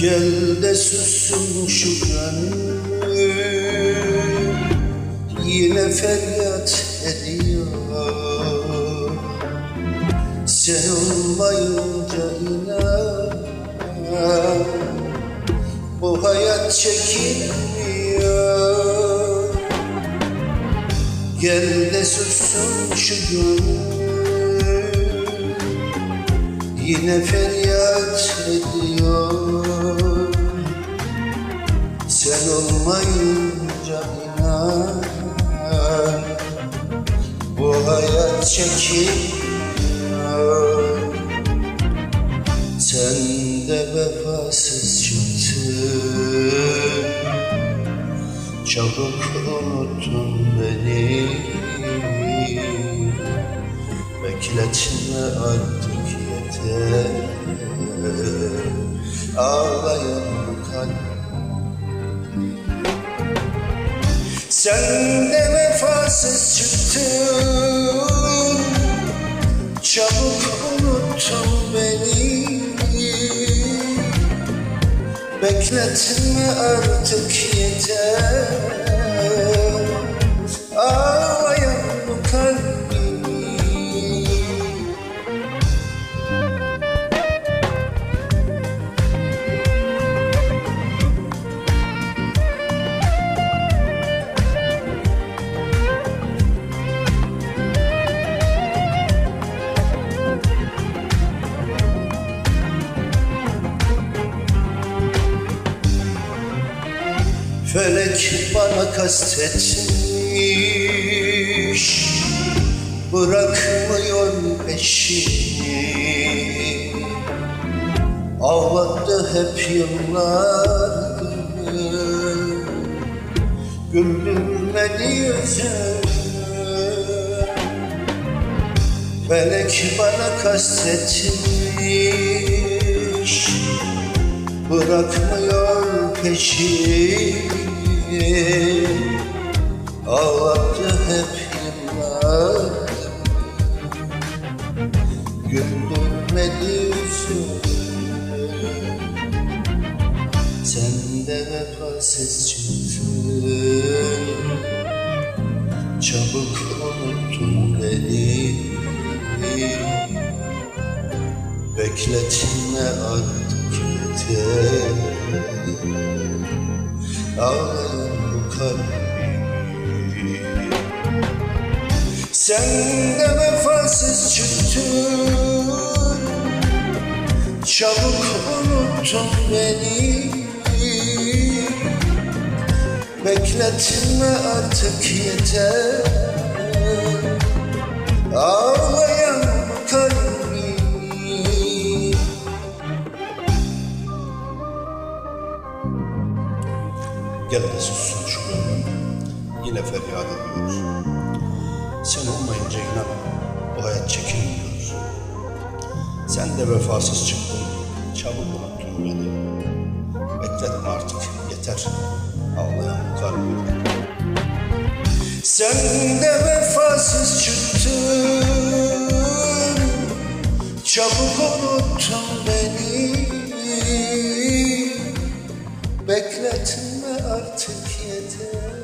Gel de sussun şu gönül Yine feryat ediyor. Sen olmayınca inan Bu hayat çekilmiyor. Gel de sussun şu gönül. Yine feryat ediyor çekilmiyor Sen de vefasız çıktın Çabuk unuttun beni. Bekletme artık yeter. Ağlayan bu kalp. Sen de vefasız çıktın Çabuk unuttun beni. Bekletme artık yeter Felek bana kastetmiş Bırakmıyor peşini. Ağlattı hep yıllardır Güldürmedi yüzümü Felek bana kastetmiş Bırakmıyor peşini Ağlattı hep yıllar Güldürmedi yüzümü Sen de vefasız çıktın Çabuk unuttun beni. Bekletme artık yeter Ağlayan bu kalbim Sen de vefasız çıktın. Çabuk unuttun beni. Bekletme artık yeter. Ağlayan Gel de sussun Yine feryat ediyor Sen olmayınca inan Bu hayat çekilmiyor. Sen de vefasız çıktın Çabuk unuttun beni. Bekletme artık yeter. Ağlayan kalbim Sen de vefasız çıktın Çabuk unuttun beni. Bekletme artık yeter